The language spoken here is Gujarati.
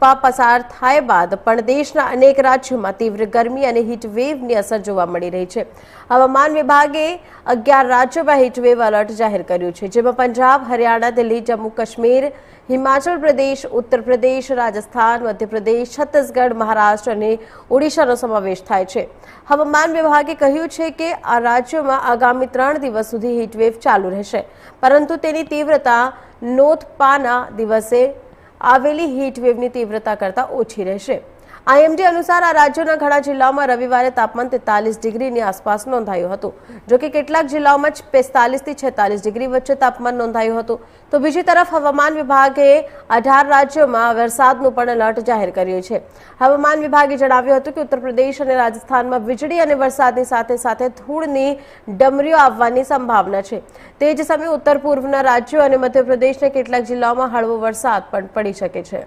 પસાર થાય બાદ પણ દેશના અનેક રાજ્યોમાં તીવ્ર ગરમી અને હીટવેવની અસર જોવા મળી રહી છે. હવામાન વિભાગે અગિયાર રાજ્યોમાં હીટવેવ એલર્ટ જાહેર કર્યું છે, જેમાં પંજાબ, હરિયાણા, દિલ્હી, જમ્મુ, કાશ્મીર, હિમાચલ પ્રદેશ, ઉત્તર પ્રદેશ, રાજસ્થાન, મધ્યપ્રદેશ, છત્તીસગઢ, મહારાષ્ટ્ર અને ઓડિશાનો સમાવેશ થાય છે. હવામાન વિભાગે કહ્યું છે કે આ રાજ્યોમાં આગામી ત્રણ દિવસ સુધી હીટવેવ ચાલુ રહેશે, પરંતુ તેની તીવ્રતા નોંધપાના દિવસે આવેલી હીટવેવની તીવ્રતા કરતાં ઓછી રહેશે. આઈએમડી અનુસાર આ રાજ્યોના ઘણા જિલ્લાઓમાં રવિવારે તાપમાન તેતાલીસ ડિગ્રીની આસપાસ નોંધાયું હતું. જોકે કેટલાક જિલ્લાઓમાં જ પિસ્તાલીસથી છેતાલીસ ડિગ્રી વચ્ચે તાપમાન નોંધાયું હતું. તો બીજી તરફ હવામાન વિભાગે અઢાર રાજ્યોમાં વરસાદનું પણ એલર્ટ જાહેર કર્યું છે. હવામાન વિભાગે જણાવ્યું હતું કે ઉત્તર પ્રદેશ અને રાજસ્થાનમાં વીજળી અને વરસાદની સાથે સાથે ધૂળની ડમરીઓ આવવાની સંભાવના છે. તે જ સમયે ઉત્તર પૂર્વના રાજ્યો અને મધ્યપ્રદેશના કેટલાક જિલ્લાઓમાં હળવો વરસાદ પણ પડી શકે છે.